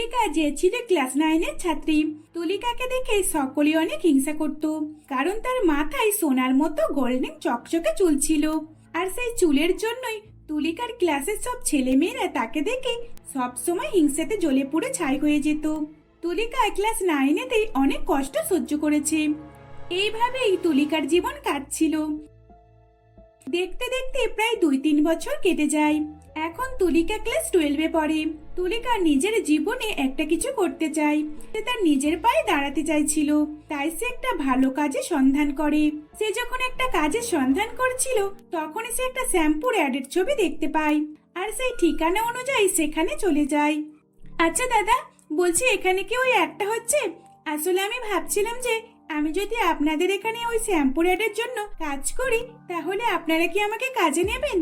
তুলিকা যে ছিল ক্লাস নাইনের ছাত্রী। তুলিকাকে দেখে সকলে অনেক হিংসা করত, কারণ তার মাথায় সোনার মতো গোল্ডেন চকচকে চুল ছিল। আর সেই চুলের জন্যই তুলিকার ক্লাসের সব ছেলেমেয়েরা তাকে দেখে সব সময় হিংসাতে জ্বলে পুড়ে ছাই হয়ে যেত। তুলিকা ক্লাস নাইনেতেই অনেক কষ্ট সহ্য করেছে। এইভাবেই তুলিকার জীবন কাটছিল। দেখতে দেখতে প্রায় দুই তিন বছর কেটে যায়। এখন তুলিকা ক্লাস টুয়েলভে পড়ে। তুলিকা নিজের জীবনে একটা কিছু করতে চায়। সে তার নিজের পায়ে দাঁড়াতে চাইছিল। তাই সে একটা ভালো কাজে সন্ধান করে। সে যখন একটা কাজের সন্ধান করছিল তখন সে একটা শ্যাম্পুর অ্যাডের ছবি দেখতে পায়। আর সেই ঠিকানা অনুযায়ী সেখানে চলে যায়। আচ্ছা দাদা, বলছি এখানে কি ওই অ্যাডটা হচ্ছে? আসলে আমি ভাবছিলাম যে আমি যদি আপনাদের এখানে ওই শ্যাম্পুর অ্যাডের জন্য কাজ করি তাহলে আপনারা কি আমাকে কাজে নেবেন?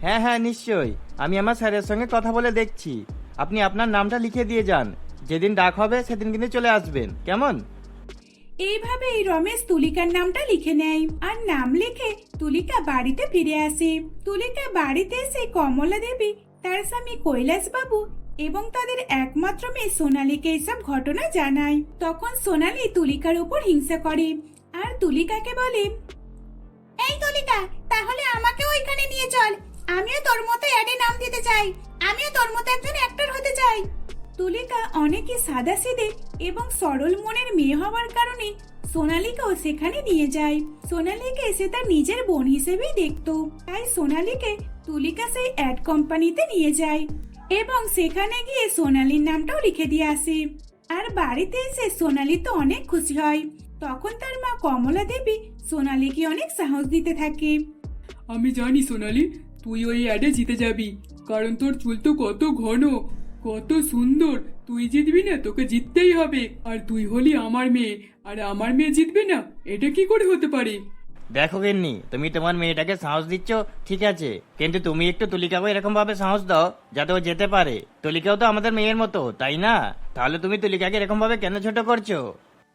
হ্যাঁ হ্যাঁ নিশ্চয়ই। আমি আমার স্যারের সঙ্গে কথা বলে দেখছি। আপনি আপনার নামটা লিখে দিয়ে যান। যেদিন ডাক হবে সেদিন কিন্তু চলে আসবেন। কেমন? এইভাবেই রমেশ তুলিকার নামটা লিখে নেয়। আর নাম লিখে তুলিকা বাড়িতে ফিরে আসে। তুলিকা বাড়িতে এসে কমলা দেবী তার স্বামী কৈলাস বাবু এবং তাদের একমাত্র মেয়ে সোনালীকে এসব ঘটনা জানায়। তখন সোনালি তুলিকার উপর হিংসা করে। আর তুলিকাকে বলে এই তুলিকা তাহলে আমাকেও এখানে নিয়ে চল। আমিও তোর মতো অ্যাডে নাম দিতে চাই। আমিও তোর মতো একজন অ্যাক্টর হতে চাই। তুলিকা অনেকই সাদা সিদে এবং সরল মনের মেয়ে হওয়ার কারণে সোনালীকেও সেখানে নিয়ে যায়। সোনালিকে সে তার নিজের বোন হিসেবেই দেখতো। তাই সোনালিকে তুলিকা সেই অ্যাড কোম্পানিতে নিয়ে যায়। এবং সেখানে গিয়ে সোনালির নামটাও লিখে দিয়ে আসে। আর বাড়িতে এসে সোনালি তো অনেক খুশি হয়। তখন তার মা কমলা দেবী সোনালিকে অনেক সাহস দিতে থাকে। আমি জানি সোনালি, তুই ওই অ্যাডে জিতে যাবি, কারণ তোর চুল তো কত ঘন, কত সুন্দর, তুই জিতবি না, তোকে জিততেই হবে। আর তুই হলি আমার মেয়ে, আর আমার মেয়ে জিতবে না, এটা কি করে হতে পারে? দেখো গেননি তুমি তোমার মেয়েটাকে সাহস দিচ্ছ? ঠিক আছে কিন্তু তুমি একটু তুলিকাকে এরকম ভাবে সাহস দাও যাতে ও যেতে পারে। তুলিকাও তো আমাদের মেয়ের মতো তাই না? তাহলে তুমি তুলিকাকে এরকম ভাবে কেন ছোট করছ?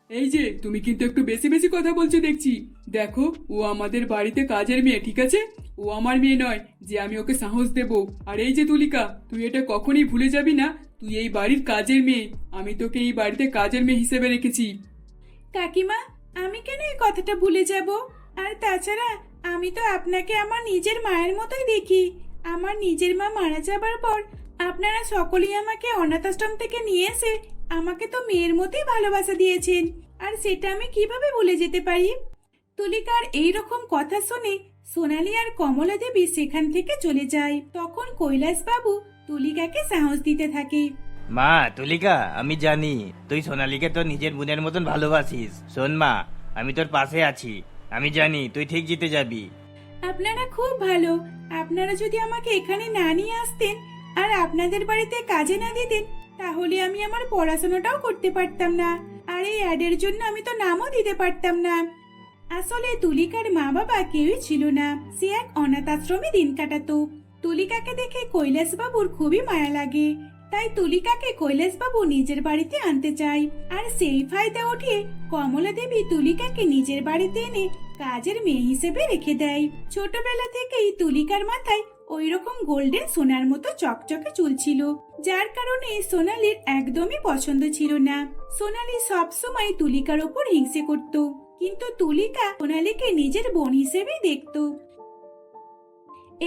এই যে তুমি কিন্তু একটু বেশি বেশি কথা বলছো দেখছি। দেখো ও আমাদের বাড়িতে কাজের মেয়ে ঠিক আছে? ও আমার মেয়ে নয় যে আমি ওকে সাহস দেব। আর এই যে তুলিকা তুই এটা কখনই ভুলে যাবি না? তুই এই বাড়ির কাজের মেয়ে আমি তোকে এই বাড়িতে কাজের মেয়ে হিসেবে রেখেছি। কাকিমা আমি কেন এই কথাটা ভুলে যাব? আর তাছাড়া আমি তো আপনাকে আমার নিজের মায়ের মতোই দেখি। আমার নিজের মা মারা যাবার পর আপনারা সকলেই আমাকে অনাথ আশ্রম থেকে নিয়ে এসে আমাকে তো মেয়ের মতোই ভালোবাসা দিয়েছেন। আর সেটা আমি কীভাবে ভুলে যেতে পারি? তুলিকার এই রকম কথা শুনে সোনালি আর কমলা দেবী সেখান থেকে চলে যায়। তখন কৈলাস বাবু তুলিকাকে সাহস দিতে থাকে। মা, তুলিকা, আমি জানি তুই সোনালীকে তোর নিজের বোনের মতন ভালোবাসিস। শোন মা, আমি তোর পাশে আছি। আমি জানি, তুই ঠিক জিতে যাবি। আপনারা খুব ভালো। আপনারা যদি আমাকে এখানে না নিয়ে আসতেন আর আপনাদের বাড়িতে কাজে না দিতেন, তাহলে আমি আমার পড়াশোনাটাও করতে পারতাম না। আর এই অ্যাডের জন্য আমি তো নামও দিতে পারতাম না। আসলে তুলিকার মা বাবা কেউই ছিল না। সে এক অনাথ আশ্রমে দিন কাটাতো। তুলিকাকে দেখে কৈলাস বাবুর খুবই মায়া লাগে। তাই তুলিকাকে কৈলাস বাবু নিজের বাড়িতে আনতে চায় আর সেই ফায়দা উঠিয়ে কমলা দেবী তুলিকাকে নিজের বাড়িতে এনে কাজের মেয়ে হিসেবে রেখে দেয়। ছোটবেলা থেকেই তুলিকার মাথায় ওই রকম গোল্ডেন সোনার মতো চকচকে চুল ছিল, যার কারণে সোনালির একদমই পছন্দ ছিল না। সোনালি সবসময় তুলিকার ওপর হিংসে করত, কিন্তু তুলিকা সোনালিকে নিজের বোন হিসেবেই দেখত।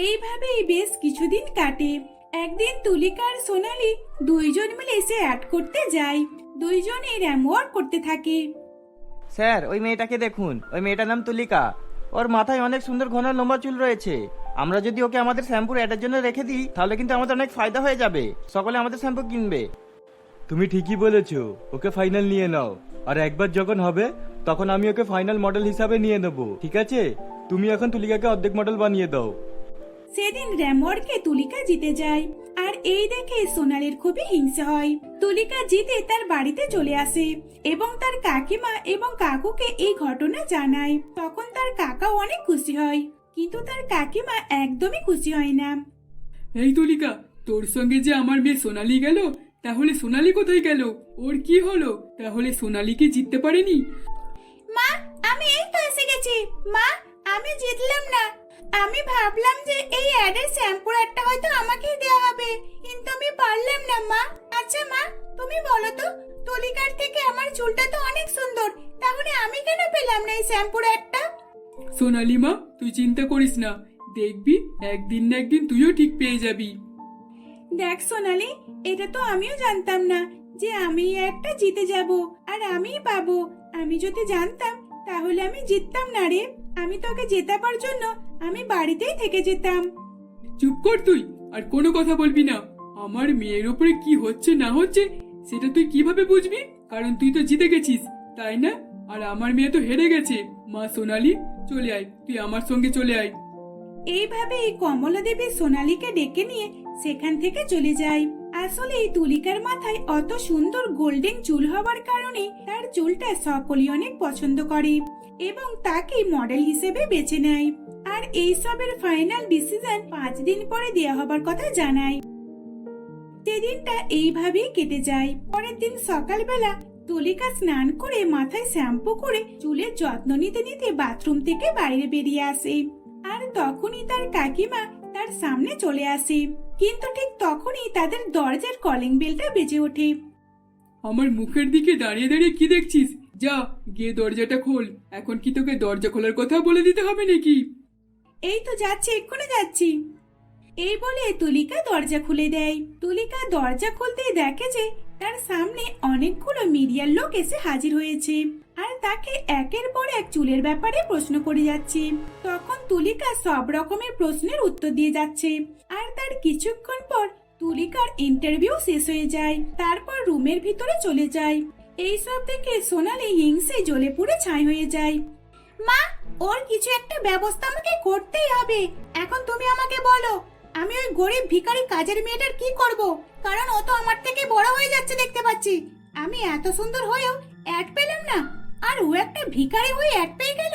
এইভাবেই বেশ কিছুদিন কাটে। একদিন তুলিকা আর সোনালি দুইজন মিলে এসে অ্যাড করতে যায়। দুইজনই র্যামওয়ার্ক করতে থাকে। স্যার ওই মেয়েটাকে দেখুন। ওই মেয়েটার নাম তুলিকা। ওর মাথায় অনেক সুন্দর ঘন লম্বা চুল রয়েছে। আমরা যদি ওকে আমাদের শ্যাম্পুর অ্যাডের জন্য রেখে দিই তাহলে কিন্তু আমাদের অনেক ফায়দা হয়ে যাবে। সকলে আমাদের শ্যাম্পু কিনবে। তুমি ঠিকই বলেছ। ওকে ফাইনাল নিয়ে নাও। আর একবার যখন হবে তখন আমি ওকে ফাইনাল মডেল হিসাবে নিয়ে নেব। ঠিক আছে? তুমি এখন তুলিকাকে অর্ধেক মডেল বানিয়ে দাও। সেদিন র্যামওয়ার্কে তুলিকা জিতে যায়। আর এই দেখে সোনালির খুবই হিংসা হয়। তুলিকা জিতে তার বাড়িতে চলে আসে এবং তার কাকিমা এবং কাকুকে এই ঘটনা জানায়। তখন তার কাকাও অনেক খুশি হয় কিন্তু তার কাকিমা একদমই খুশি হয় না। এই তুলিকা তোর সঙ্গে যে আমার মেয়ে সোনালি গেল তাহলে সোনালি কোথায় গেল? ওর কি হলো? তাহলে সোনালি কি জিততে পারেনি? মা আমি এই তো এসে গেছি। মা আমি জিতলাম না। আমি ভাবলাম যে এই অ্যাডের শ্যাম্পুর একটা হয়তো আমাকেই দেওয়া হবে। কিন্তু আমি পারলাম না মা। আচ্ছা মা তুমি বলো তো তুলিকার থেকে আমার চুলটা তো অনেক সুন্দর। তাহলে আমি কেন পেলাম না এই শ্যাম্পুর একটা? সোনালি মা তুই চিন্তা করিস না। দেখবি একদিন না একদিন তুইও ঠিক পেয়ে যাবি। দেখ সোনালি এটা তো আমিও জানতাম না যে আমি একটা জিতে যাব আর আমিই পাবো। আমি যদি জানতাম তাহলে আমি জিততাম না রে। আমি তোকে জেতাবার জন্য আমি বাড়িতেই থেকে যেতাম। চুপ কর তুই আর কোনো কথা বলবি না। আমার মেয়ের ওপরে কি হচ্ছে না হচ্ছে সেটা তুই কীভাবে বুঝবি? কারণ তুই তো জিতে গেছিস তাই না? আর আমার মেয়ে তো হেরে গেছে। মা সোনালি চলে আয় তুই আমার সঙ্গে চলে আয়। এইভাবে এই কমলা দেবী সোনালীকে ডেকে নিয়ে সেখান থেকে চলে যায়। আসলে এই তুলিকার মাথায় অত সুন্দর গোল্ডেন চুল হওয়ার কারণে তার চুলটা সকলেই অনেক পছন্দ করে। এবং তাকে মডেল হিসেবে বেছে নেয়। আর এইসবের ফাইনাল ডিসিশন পাঁচ দিন পরে দেওয়া হবার কথা জানায়। সেদিনটা এইভাবেই কেটে যায়। পরের দিন সকালবেলা তুলিকা স্নান করে মাথায় শ্যাম্পু করে চুলের যত্ন নিতে নিতে বাথরুম থেকে বাইরে বেরিয়ে আসে। আর তখনই তার কাকিমা তার সামনে চলে আসে। কিন্তু ঠিক তখনই তাদের দরজার কলিং বেলটা বেজে ওঠে। আমার মুখের দিকে দাঁড়িয়ে দাঁড়িয়ে কি দেখছিস? যা, গিয়ে দরজাটা খোল। এখন কি তোকে দরজা খোলার কথা বলে দিতে হবে নাকি? এই তো যাচ্ছি, এক্ষুনি যাচ্ছি। এই বলে তুলিকা দরজা খুলে দেয়। তুলিকা দরজা খুলতেই দেখে যে তার সামনে অনেকগুলো মিডিয়ার লোক এসে হাজির হয়েছে আর তাকে একের পর এক চুলের ব্যাপারে প্রশ্ন করে যাচ্ছে। তখন তুলিকা সব রকমের প্রশ্নের উত্তর দিয়ে যাচ্ছে আর তার কিছুক্ষণ পর তুলিকার ইন্টারভিউ শেষ হয়ে যায়। তারপর রুমের ভিতরে চলে যায়। এইসব দেখে সোনালি হিংসে জ্বলে পুড়ে ছাই হয়ে যায়। মা, ওর কিছু একটা ব্যবস্থা আমাকে করতেই হবে। এখন তুমি আমাকে বলো, আমি ওই গরিব ভিখারি কাজের মেয়েটার কি করব? কারণ ও তো আমার থেকে বড় হয়ে যাচ্ছে দেখতে পাচ্ছি। আমি এত সুন্দর হয়েও অ্যাড পেলাম না, আর ও একটা ভিখারি হয়ে অ্যাড পেয়ে গেল।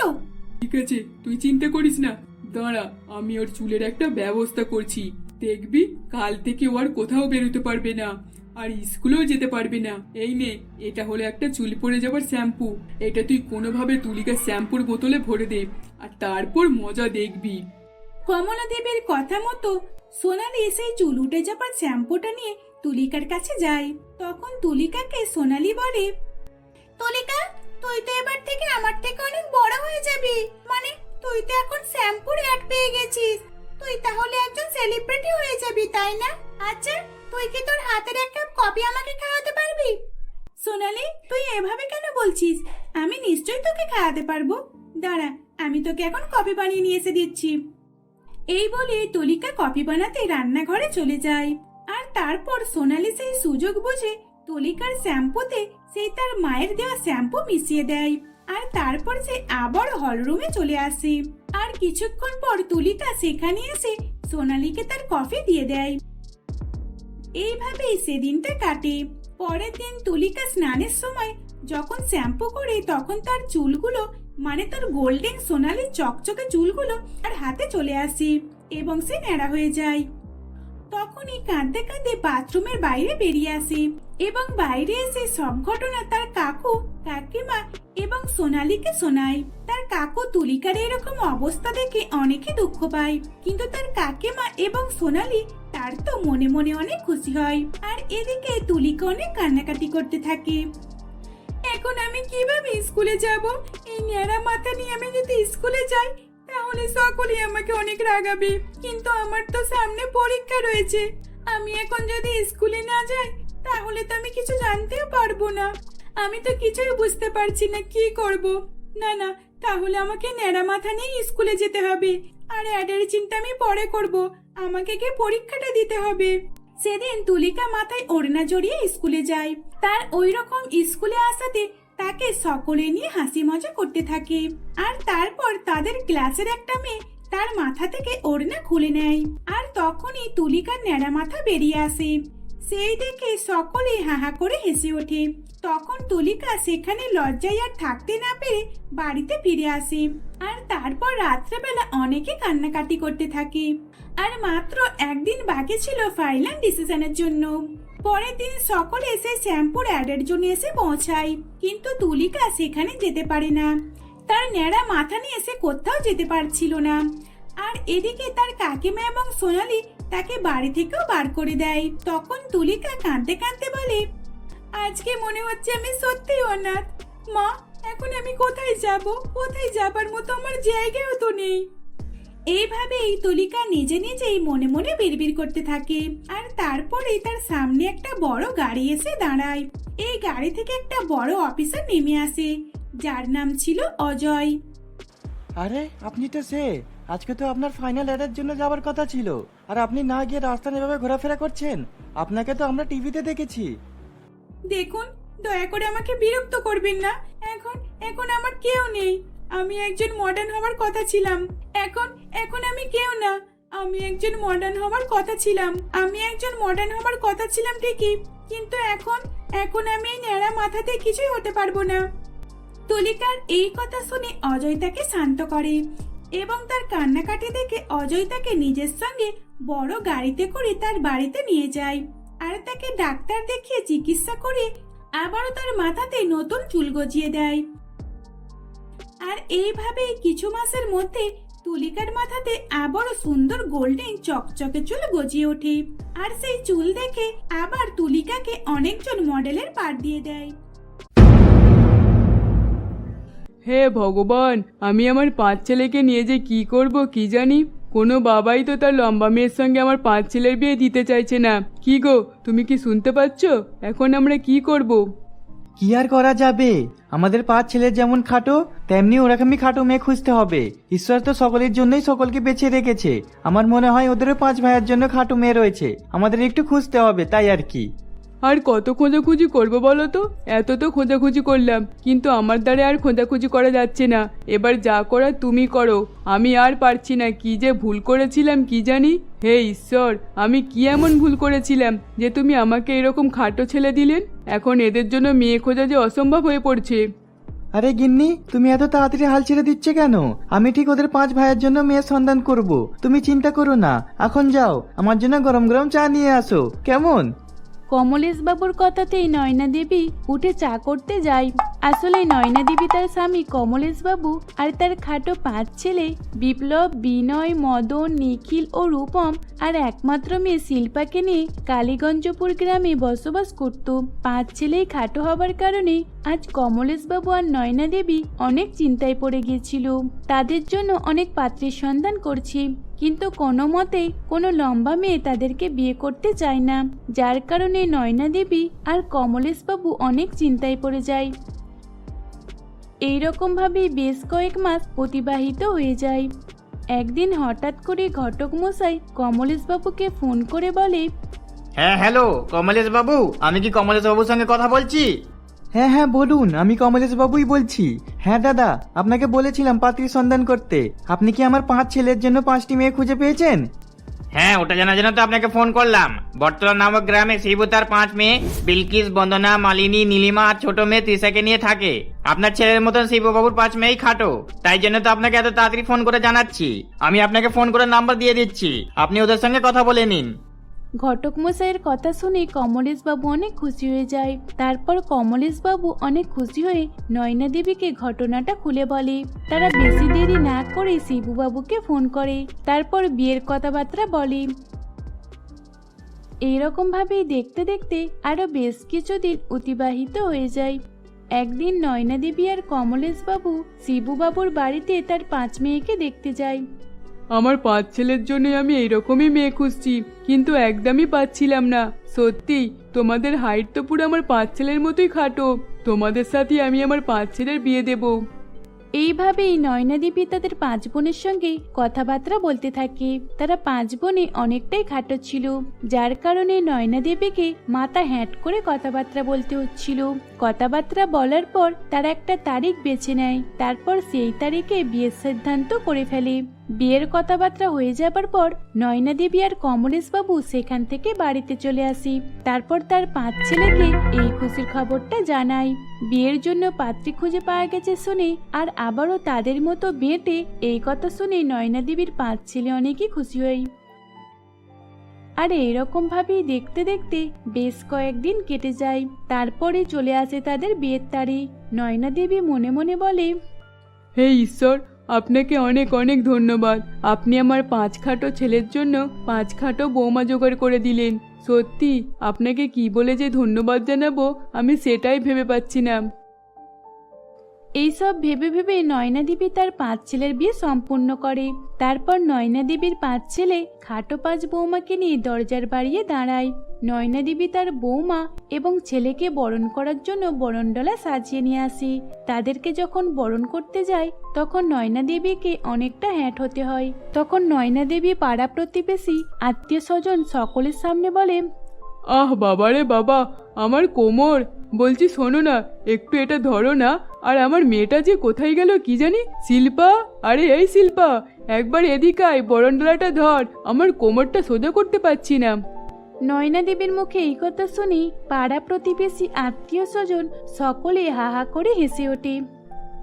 ঠিক আছে, তুই চিন্তা করিস না। দাঁড়া, আমি ওর চুলের একটা ব্যবস্থা করছি। দেখবি, কাল থেকে ও আর কোথাও বেরোতে পারবে না। আর স্কুলেও যেতে পারবি না। এই নে, এটা হলো একটা চুল পড়ে যাবার শ্যাম্পু। এটা তুই কোনোভাবে তুলিকা শ্যাম্পুর বোতলে ভরে দে, আর তারপর মজা দেখবি। কমলা দেবীর কথা মতো সোনালি সেই চুল উঠে যাবার শ্যাম্পুটা নিয়ে তুলিকার কাছে যায়। তখন তুলিকাকে সোনালি বলে, তুলিকা, তুই তো এবার থেকে আমার থেকে অনেক বড় হয়ে যাবি। মানে তুই তো এখন শ্যাম্পুর অ্যাড পেয়ে গেছিস। তুই তাহলে একজন সেলিব্রিটি হয়ে যাবি, তাই না? আচ্ছা তুই কি তোর হাতের এক কাপ কফি আমাকে খাওয়াতে পারবি? সোনালি, তুই এভাবে কেন বলছিস? আমি নিশ্চয়ই তোকে খাওয়াতে পারব। দাঁড়া, আমি তোকে এখন কফি বানিয়ে নিয়ে এসে দিচ্ছি। এই বলে তলিকা কফি বানাতে রান্নাঘরে চলে যায়। আর তারপর সোনালি সেই সুযোগ বুঝে তলিকার শ্যাম্পুতে সেই তার মায়ের দেওয়া শ্যাম্পু মিশিয়ে দেয়। আর তারপর সে আবার হলরুমে চলে আসে। আর কিছুক্ষণ পর তুলিকা সেখানে এসে সোনালিকে তার কফি দিয়ে দেয়। এইভাবেই সেদিনটা কাটে। পরের দিন তুলিকা স্নানের সময় যখন শ্যাম্পু করে তখন তার চুলগুলো মানে তার গোল্ডেন সোনালি চকচকে চুলগুলো আর হাতে চলে আসে এবং সে ন্যাড়া হয়ে যায়। তখনই কাঁদতে কাঁদতে বাথরুমের বাইরে বেরিয়ে আসে এবং বাইরে এসে সব ঘটনা তার কাকু, কাকিমা এবং সোনালিকে শোনায়। তার কাকু তুলিকার এরকম অবস্থা দেখে অনেকে দুঃখ পায়। কিন্তু তার কাকিমা এবং সোনালী তার তো মনে মনে অনেক খুশি হয়। আর এদিকে তুলিকা অনেক কান্নাকাটি করতে থাকে। এখন আমি কীভাবে স্কুলে যাব? এই ন্যাড়া মাথা নিয়ে আমি যদি স্কুলে যাই, তাহলে সকলেই আমাকে অনেক রাগাবে। কিন্তু আমার তো সামনে পরীক্ষা রয়েছে। আমি এখন যদি স্কুলে না যাই, তাহলে তো আমি কিছু জানতেও পারব না। আমি তো কিছুই বুঝতে পারছি না কি করব। না না, তাহলে আমাকে ন্যাড়া মাথা নিয়ে স্কুলে যেতে হবে। আর অ্যাডের চিন্তা আমি পরে করব। আমাকে গিয়ে পরীক্ষাটা দিতে হবে। সেদিন তুলিকা মাথায় ওড়না জড়িয়ে স্কুলে যায়। তার ওই রকম স্কুলে আসাতে তাকে সকলে নিয়ে হাসি মজা করতে থাকে। আর তারপর তাদের ক্লাসের একটা মেয়ে তার মাথা থেকে ওড়না খুলে নেয়। আর তখনই তুলিকার ন্যাড়া মাথা বেরিয়ে আসে। সেই দেখে সকলে হাহা করে হেসে ওঠে। তখন তুলিকা সেখানে লজ্জায় আর থাকতে না পেরে বাড়িতে ফিরে আসে। আর তারপর রাত্রেবেলা অনেকে কান্নাকাটি করতে থাকে। মাত্র একদিন বাকি ছিল ফাইনাল ডিসিশনের জন্য। পরের দিন সকলে এসে শ্যাম্পুর অ্যাডের জন্য এসে পৌঁছায়। কিন্তু তুলিকা সেখানে যেতে পারে না। তার ন্যাড়া মাথা নিয়ে এসে কোথাও যেতে পারছিল না। আর এদিকে তার কাকিমা এবং সোনালি তাকে বাড়ি থেকেও বার করে দেয়। তখন তুলিকা কাঁদতে কাঁদতে বলে, আজকে মনে হচ্ছে আমি সত্যিই অনাথ। মা, এখন আমি কোথায় যাব? কোথায় যাবার মতো আমার জায়গাও তো নেই। এইভাবেই তুলিকা নিজে নিজেই মনে মনে বিড়বিড় করতে থাকে। আর তারপরে তার সামনে একটা বড় গাড়ি এসে দাঁড়ায়। এই গাড়ি থেকে একটা বড় অফিসার নেমে আসে যার নাম ছিল অজয়। আরে আপনি তো সে আজকে তো আপনার ফাইনাল এডের জন্য যাওয়ার কথা ছিল। আর আপনি না গিয়ে রাস্তা এভাবে ঘোরাফেরা করছেন? আপনাকে তো আমরা টিভিতে দেখেছি। দেখুন দয়া করে আমাকে বিরক্ত করবেন না। এখন এখন আমার কেউ নেই। আমি একজন মডার্ন হওয়ার কথা ছিলাম। এখন এখন আমি কেউ না। আমি একজন মডার্ন হওয়ার কথা ছিলাম। আমি একজন মডার্ন হওয়ার কথা ছিলাম ঠিকই, কিন্তু এখন এখন আমি এই ন্যাড়া মাথাতে কিছুই হতে পারব না। তুলিকার এই কথা শুনে অজয় তাকে শান্ত করে এবং তার কান্নাকাটি দেখে অজয় তাকে নিজের সঙ্গে বড় গাড়িতে করে তার বাড়িতে নিয়ে যায় আর তাকে ডাক্তার দেখিয়ে চিকিৎসা করে আবারও তার মাথাতে নতুন চুল গজিয়ে দেয়। আর এইভাবে কিছু মাসের মধ্যে তুলিকার মাথাতে আবারও সুন্দর গোল্ডেন চকচকে চুল গজিয়ে ওঠে। আর সেই চুল দেখে আবার তুলিকাকে অনেকজন মডেলের পার দিয়ে দেয়। হে ভগবান, আমি আমার পাঁচ ছেলেকে নিয়ে যে কি করব কি জানি? কোনো বাবাই তো তার লম্বা মেয়ের সঙ্গে আমার পাঁচ ছেলের বিয়ে দিতে চাইছে না। কি গো, তুমি কি শুনতে পাচ্ছ? এখন আমরা কি করব? কি আর করা যাবে? আমাদের পাঁচ ছেলে যেমন খাটো, তেমনি ওরকমই খাটো মেয়ে খুঁজতে হবে। ঈশ্বর তো সকলের জন্যই সকলকে বেছে রেখেছে। আমার মনে হয় ওদেরও পাঁচ ভাইয়ের জন্য খাটো মেয়ে রয়েছে। আমাদের একটু খুঁজতে হবে, তাই আর কি। আর কত খোঁজাখুঁজি করব বলো তো? এত তো খোঁজাখুঁজি করলাম, কিন্তু আমার দ্বারা আর খোঁজাখুঁজি করা যাচ্ছে না। এবার যা করার তুমি করো। আমি আর পারছি না, কি যে ভুল করেছিলাম কি জানি? হে ঈশ্বর, আমি কি এমন ভুল করেছিলাম যে তুমি আমাকে এরকম খাটো ছেলে দিলেন? এখন এদের জন্য মেয়ে খোঁজা যে অসম্ভব হয়ে পড়ছে। আরে গিন্নি, তুমি এত তাড়াতাড়ি হাল ছেড়ে দিচ্ছে কেন? আমি ঠিক ওদের পাঁচ ভাইয়ের জন্য মেয়ের সন্ধান করব। তুমি চিন্তা করো না। এখন যাও, আমার জন্য গরম গরম চা নিয়ে আসো। কেমন? কমলেশ বাবুর কথাতেই নয়না দেবী উঠে চা করতে যায়। আসলে নয়না দেবী তার স্বামী কমলেশ বাবু আর তার খাটো পাঁচ ছেলে বিপ্লব, বিনয়, মদন, নিখিল ও রূপম আর একমাত্র মেয়ে শিল্পাকে নিয়ে কালীগঞ্জপুর গ্রামে বসবাস করত। পাঁচ ছেলেই খাটো হবার কারণে আজ কমলেশ বাবু আর নয়না দেবী অনেক চিন্তায় পড়ে গিয়েছিল। তাদের জন্য অনেক পাত্রের সন্ধান করছে। কিন্তু কোনো মতেই কোনো লম্বা মেয়ে তাদেরকে বিয়ে করতে চায় না, যার কারণে নয়না দেবী আর কমলেশবাবু অনেক চিন্তায় পড়ে যায়। এইরকম ভাবেই বেশ কয়েক মাস অতিবাহিত হয়ে যায়। একদিন হঠাৎ করে ঘটক মশাই কমলেশবাবুকে ফোন করে বলে হ্যাঁ হ্যালো কমলেশ বাবু আমি কি কমলেশ বাবুর সঙ্গে কথা বলছি? হ্যাঁ হ্যাঁ বলুন, আমি কমলেশ বাবুই বলছি। হ্যাঁ দাদা, আপনাকে বলেছিলাম পাত্রীর সন্ধান করতে। আপনি কি আমার পাঁচ ছেলের জন্য পাঁচটি মেয়ে খুঁজে পেয়েছেন? হ্যাঁ ওটা জানার জন্য তো আপনাকে ফোন করলাম। বর্তমান নামক গ্রামে শিবু তার পাঁচ মেয়ে, বিলকিস, বন্দনা, মালিনী, নীলিমা আর ছোট মেয়ে তৃষাকে নিয়ে থাকে। আপনার ছেলের মতন শিবু বাবুর পাঁচ মেয়েই খাটো। তাই জন্য তো আপনাকে এত তাড়াতাড়ি ফোন করে জানাচ্ছি। আমি আপনাকে ফোন করে নাম্বার দিয়ে দিচ্ছি। আপনি ওদের সঙ্গে কথা বলে নিন। ঘটক মশাইয়ের কথা শুনে কমলেশবাবু অনেক খুশি হয়ে যায়। তারপর কমলেশবাবু অনেক খুশি হয়ে নয়না দেবীকে ঘটনাটা খুলে বলে। তারা বেশি দেরি না করে শিবুবাবুকে ফোন করে। তারপর বিয়ের কথাবার্তা বলে। এইরকম ভাবেই দেখতে দেখতে আরও বেশ কিছুদিন অতিবাহিত হয়ে যায়। একদিন নয়না দেবী আর কমলেশবাবু শিবুবাবুর বাড়িতে তার পাঁচ মেয়েকে দেখতে যায়। আমার পাঁচ ছেলের জন্য আমি এইরকমই মেয়ে খুঁজছি, কিন্তু একদমই পাচ্ছিলাম না। সত্যি, তোমাদের হাইট তো পুরো আমার পাঁচ ছেলের মতোই খাটো। তোমাদের সাথে আমি আমার পাঁচ ছেলের বিয়ে দেবো। এইভাবেই নয়না দেবী তাদের পাঁচ বোনের সঙ্গে কথাবার্তা বলতে থাকে। তারা পাঁচ বোনে অনেকটাই খাটো ছিল, যার কারণে নয়না দেবীকে মাথা হ্যাট করে কথাবার্তা বলতে হচ্ছিল। কথাবার্তা বলার পর তারা একটা তারিখ বেছে নেয়, তারপর সেই তারিখে বিয়ের সিদ্ধান্ত করে ফেলে। বিয়ের কথাবার্তা হয়ে যাবার পর নয়না দেবী আর কমলেশবাবু সেখান থেকে বাড়িতে চলে আসি। তারপর তার পাঁচ ছেলেকে এই খুশির খবরটা জানাই। বিয়ের জন্য পাত্রী খুঁজে পাওয়া গেছে শুনে আর আবারও তাদের মতো বিয়েতে এই কথা শুনে নয়না দেবীর পাঁচ ছেলে অনেকই খুশি হয় আর ভাবেই দেখতে দেখতে বেশ কয়েকদিন কেটে যায়। তারপরে চলে আসে তাদের বিয়ের তারিখ। নয়না দেবী মনে মনে বলে, হে ঈশ্বর আপনাকে অনেক অনেক ধন্যবাদ। আপনি আমার পাঁচ খাটো ছেলের জন্য পাঁচ খাটো বৌমা জোগাড় করে দিলেন। সত্যি, আপনাকে কি বলে যে ধন্যবাদ জানাব, আমি সেটাই ভেবে পাচ্ছি না। এইসব ভেবে ভেবে নয়না দেবী তার পাঁচ ছেলের বিয়ে সম্পূর্ণ করে। তারপর নয়না দেবীর পাঁচ ছেলে খাটো পাঁচ বৌমাকে নিয়ে দরজার বাড়িয়ে দাঁড়ায়। নয়না দেবী তার বৌমা এবং ছেলেকে বরণ করার জন্য বরণডলা সাজিয়ে নিয়ে আসি। তাদেরকে যখন বরণ করতে যায়, তখন নয়না দেবীকে অনেকটা হ্যাট হতে হয়। তখন নয়না দেবী পাড়া প্রতিবেশী, আত্মীয় স্বজন সকলের সামনে বলে, আহ বাবারে বাবা, আমার কোমর। বলছি শোনো না, একটু এটা ধরো না। আর আমার মেয়েটা যে কোথায় গেল কি জানি? শিল্পা? আরে এই শিল্পা, একবার এদিকে আয়, বরণডালাটা ধর। আমার কোমরটা সোজা করতে পারছি না। নয়না দেবীর মুখে এই কথা শুনি পাড়া প্রতিবেশী আত্মীয় স্বজন সকলে হা হা করে হেসে ওঠে।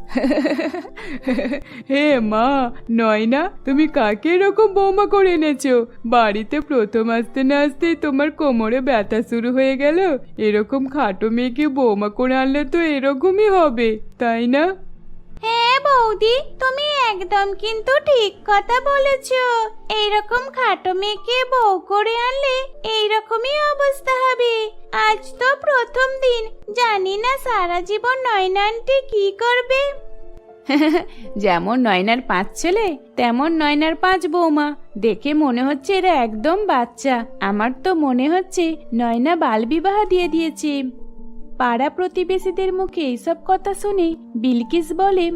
হে মা, নয়না, তুমি কাকে এরকম বৌমা করে এনেছো? বাড়িতে প্রথম আসতে না আসতেই তোমার কোমরে ব্যথা শুরু হয়ে গেল। এরকম খাটো মেয়েকে বৌমা করে আনলে তো এরকমই হবে, তাই না? হ্যাঁ বৌদি, তুমি একদম কিন্তু ঠিক কথা বলেছ। এইরকম খাটো মেয়েকে বউ করে আনলে এইরকমই অবস্থা হবে। আজ তো প্রথম দিন, জানি না সারা জীবন নয়নানটি কি করবে। যেমন নয়নার পাঁচ ছেলে, তেমন নয়নার পাঁচ বৌমা। দেখে মনে হচ্ছে এরা একদম বাচ্চা। আমার তো মনে হচ্ছে নয়না বাল বিবাহ দিয়ে দিয়েছে। পাড়া প্রতিবেশীদের মুখে এইসব কথা শুনে বিলকিস বলে,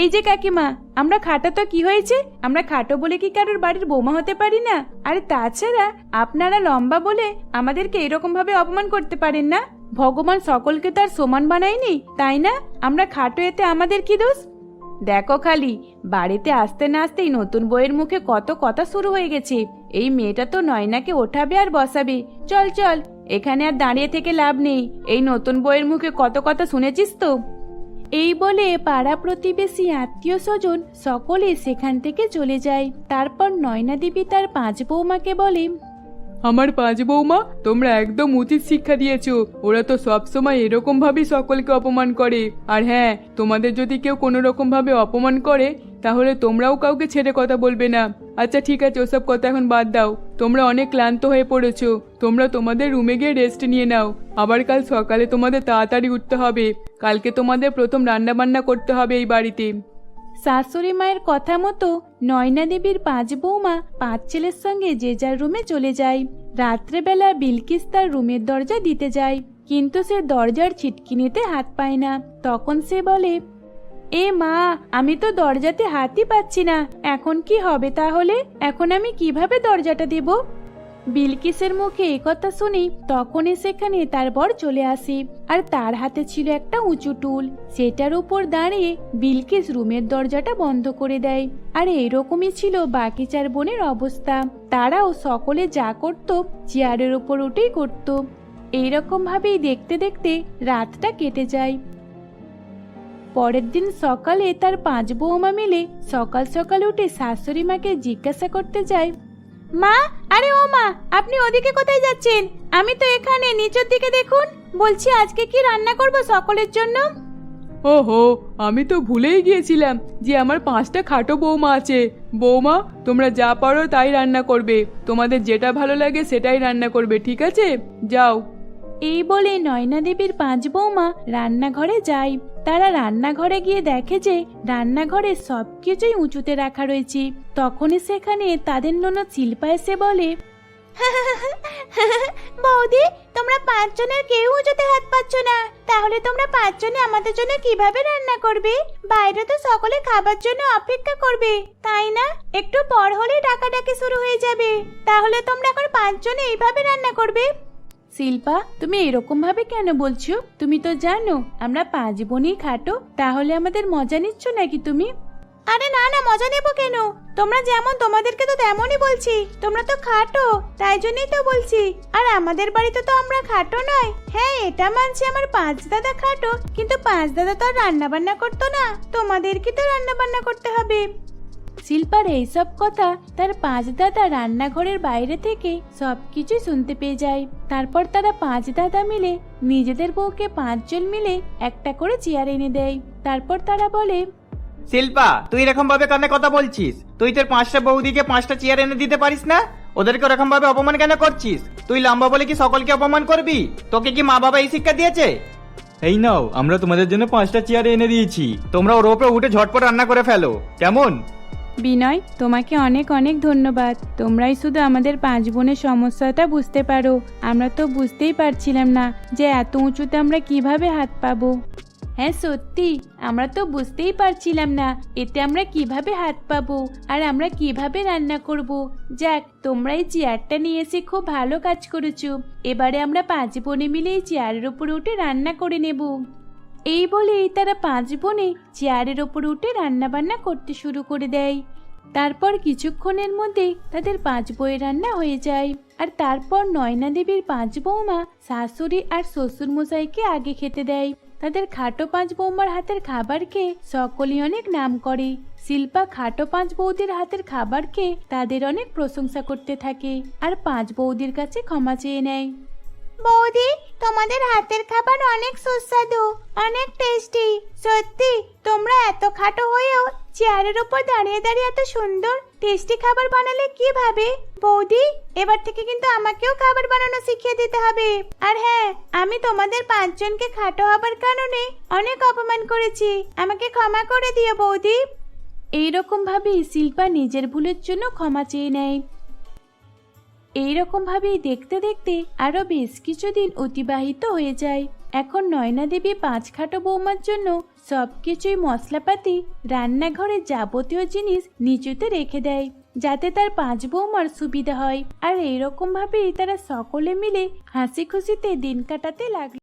এই যে কাকিমা, আমরা খাটো তো কি হয়েছে? আমরা খাটো বলে কি কারোর বাড়ির বৌমা হতে পারি না? আর তাছাড়া আপনারা লম্বা বলে আমাদেরকে এরকম ভাবে অপমান করতে পারেন না? ভগবান সকলকে তার সমান বানায়নি, তাই না? আমরা খাটো, এতে আমাদের কি দোষ? দেখো খালি, বাড়িতে আসতে না আসতেই নতুন বইয়ের মুখে কত কথা শুরু হয়ে গেছে। এই মেয়েটা তো নয়নাকে ওঠাবে আর বসাবে। চল চল এখানে আর দাঁড়িয়ে থেকে লাভ নেই। এই নতুন বইয়ের মুখে কত কথা শুনেছিস তো? এই বলে পাড়া প্রতিবেশী আত্মীয় স্বজন সকলে সেখান থেকে চলে যায়। তারপর নয়না দেবী তার পাঁচ বৌমাকে বলে, আমার পাঁচ বৌমা, তোমরা একদম উচিত শিক্ষা দিয়েছ। ওরা তো সবসময় এরকম ভাবেই সকলকে অপমান করে। আর হ্যাঁ তোমাদের যদি কেউ কোনো রকম ভাবে অপমান করে তাহলে তোমরাও কাউকে ছেড়ে কথা বলবে না। আচ্ছা ঠিক আছে, ওসব কথা এখন বাদ দাও। তোমরা অনেক ক্লান্ত হয়ে পড়েছো। তোমরা তোমাদের রুমে গিয়ে রেস্ট নিয়ে নাও। আবার কাল সকালে তোমাদের তাড়াতাড়ি উঠতে হবে। কালকে তোমাদের প্রথম রান্না বান্না করতে হবে এই বাড়িতে। শাশুড়ি মায়ের কথা মতো নয়না দেবীর পাঁচ বৌমা পাঁচ ছেলের সঙ্গে যে যার রুমে চলে যায়। রাত্রেবেলা বিলকিস তার রুমের দরজা দিতে যায়, কিন্তু সে দরজার ছিটকিনিতে হাত পায় না। তখন সে বলে এ মা, আমি তো দরজাতে হাতই পাচ্ছি না। এখন কি হবে তাহলে? এখন আমি কীভাবে দরজাটা দেব? বিলকিসের মুখে কথা শুনি তখনই সেখানে তার বর চলে আসে, আর তার হাতে ছিল একটা উঁচু টুল। সেটার উপর দাঁড়িয়ে বিলকিস রুমের দরজাটা বন্ধ করে দেয়, আর এরকমই ছিল বাকি চার বোনের অবস্থা। তারাও সকলে যা করত, চেয়ারের উপর উঠেই করত। এইরকম ভাবেই দেখতে দেখতে রাতটা কেটে যায়। পরের দিন সকালে তার পাঁচ বৌমা মিলে সকাল সকাল উঠে শাশুড়ি মাকে জিজ্ঞাসা করতে যায়। মা, আরে ও মা, আপনি ওদিকে কোথায় যাচ্ছেন? আমি তো এখানে, নিচের দিকে দেখুন। বলছি, আজকে কি রান্না করব সকলের জন্য? ওহো, আমি তো ভুলেই গিয়েছিলাম যে আমার পাঁচটা খাটো বৌমা আছে। বৌমা, তোমরা যা পারো তাই রান্না করবে। তোমাদের যেটা ভালো লাগে সেটাই রান্না করবে, ঠিক আছে? যাও। এই বলে নয়না দেবীর পাঁচ বৌমা রান্নাঘরে যায়। তারা রান্নাঘরে গিয়ে দেখে যে রান্নাঘরে সব কিছুই উঁচুতে রাখা রয়েছে। তখনই সেখানে তাদের ননদ শিল্পা এসে বলে, বৌদি, তোমরা পাঁচজনের কেউ উঁচুতে হাত পাচ্ছ না। তাহলে তোমরা পাঁচজনে আমাদের জন্য কীভাবে রান্না করবে? বাইরে তো সকলে খাবার জন্য অপেক্ষা করবে, তাই না? একটু পর হলেই ডাকাডাকি শুরু হয়ে যাবে। তাহলে তোমরা এখন পাঁচজনে এইভাবে রান্না করবে? শিল্পা, তুমি এরকম ভাবে কেন বলছো? তুমি তো জানো, আমরা পাঁচ বোনই খাটো, তাহলে আমাদের মজা নিচ্ছ নাকি তুমি? আরে না না, মজা নেব কেন? তোমরা যেমন তোমাদেরকে তো তেমনই বলছি, তোমরা তো খাটো, তাই জন্যই তো বলছি। আর আমাদের বাড়িতে তো আমরা খাটো নয়। হ্যাঁ এটা মানছি আমার পাঁচ দাদা খাটো, কিন্তু পাঁচ দাদা তো আর রান্না বান্না করতো না। তোমাদেরকে তো রান্না বান্না করতে হবে। শিল্পার এইসব কথা তার পাঁচ দাদা রান্নাঘরের বাইরে থেকে সবকিছু শুনতে পেয়ে যায়। তারপর তারা পাঁচ দাদা মিলে নিজেদের বউকে পাঁচজন মিলে একটা করে চেয়ার এনে দেয়। তারপর তারা বলে শিল্পা তুই এরকম ভাবে কানে কথা বলছিস? তুই তোর পাঁচটা বৌদিকে পাঁচটা চেয়ার এনে দিতে পারিস না? ওদেরকে ওরকম ভাবে অপমান কেন করছিস? তুই লম্বা বলে কি সকলকে অপমান করবি? তোকে কি মা বাবা এই শিক্ষা দিয়েছে? এই নাও আমরা তোমাদের জন্য পাঁচটা চেয়ার এনে দিয়েছি। তোমরা ওর উপরে উঠে ঝটপট রান্না করে ফেলো। কেমন? বিনয়, তোমাকে অনেক অনেক ধন্যবাদ। তোমরাই শুধু আমাদের পাঁচ বোনের সমস্যাটা বুঝতে পারো। আমরা তো বুঝতেই পারছিলাম না যে এত উঁচুতে আমরা কীভাবে হাত পাবো। হ্যাঁ সত্যি, আমরা তো বুঝতেই পারছিলাম না এতে আমরা কীভাবে হাত পাবো আর আমরা কীভাবে রান্না করব। যাক, তোমরা এই চেয়ারটা নিয়ে এসে খুব ভালো কাজ করেছ। এবারে আমরা পাঁচ বোনে মিলে এই চেয়ারের উপরে উঠে রান্না করে নেব। এই বলেই তারা পাঁচ বোনে চেয়ারের ওপর উঠে রান্নাবান্না করতে শুরু করে দেয়। তারপর কিছুক্ষণের মধ্যে তাদের পাঁচ বইয়ের রান্না হয়ে যায়। আর তারপর নয়না দেবীর পাঁচ বৌমা শাশুড়ি আর শ্বশুর মশাইকে আগে খেতে দেয়। তাদের খাটো পাঁচ বৌমার হাতের খাবার খেয়ে সকলেই অনেক নাম করে। শিল্পা খাটো পাঁচ বৌদির হাতের খাবার খেয়ে তাদের অনেক প্রশংসা করতে থাকে। আর পাঁচ বৌদির কাছে ক্ষমা চেয়ে নেয়। বৌদি, তোমাদের হাতের খাবার অনেক সুস্বাদু, অনেক টেস্টি সত্যি, তোমরা এত খাটো হয়েও চেয়ারের উপর দাঁড়িয়ে দাঁড়িয়ে এত সুন্দর টেস্টি খাবার বানালে কীভাবে বৌদি, এবার থেকে কিন্তু আমাকেও খাবার বানানো শিখিয়ে দিতে হবে। আর হ্যাঁ আমি তোমাদের পাঁচজনকে খাটো হবার কারণে অনেক অপমান করেছি। আমাকে ক্ষমা করে দিও বৌদি। এইরকম ভাবেই শিল্পা নিজের ভুলের জন্য ক্ষমা চেয়ে নেয়। এইরকম ভাবেই দেখতে দেখতে আরও বেশ কিছুদিন অতিবাহিত হয়ে যায়। এখন নয়না দেবী পাঁচ খাটো বৌমার জন্য সব কিছুই মশলাপাতি রান্নাঘরে যাবতীয় জিনিস নিচুতে রেখে দেয়, যাতে তার পাঁচ বৌমার সুবিধা হয়। আর এইরকম ভাবেই তারা সকলে মিলে হাসি খুশিতে দিন কাটাতে লাগল।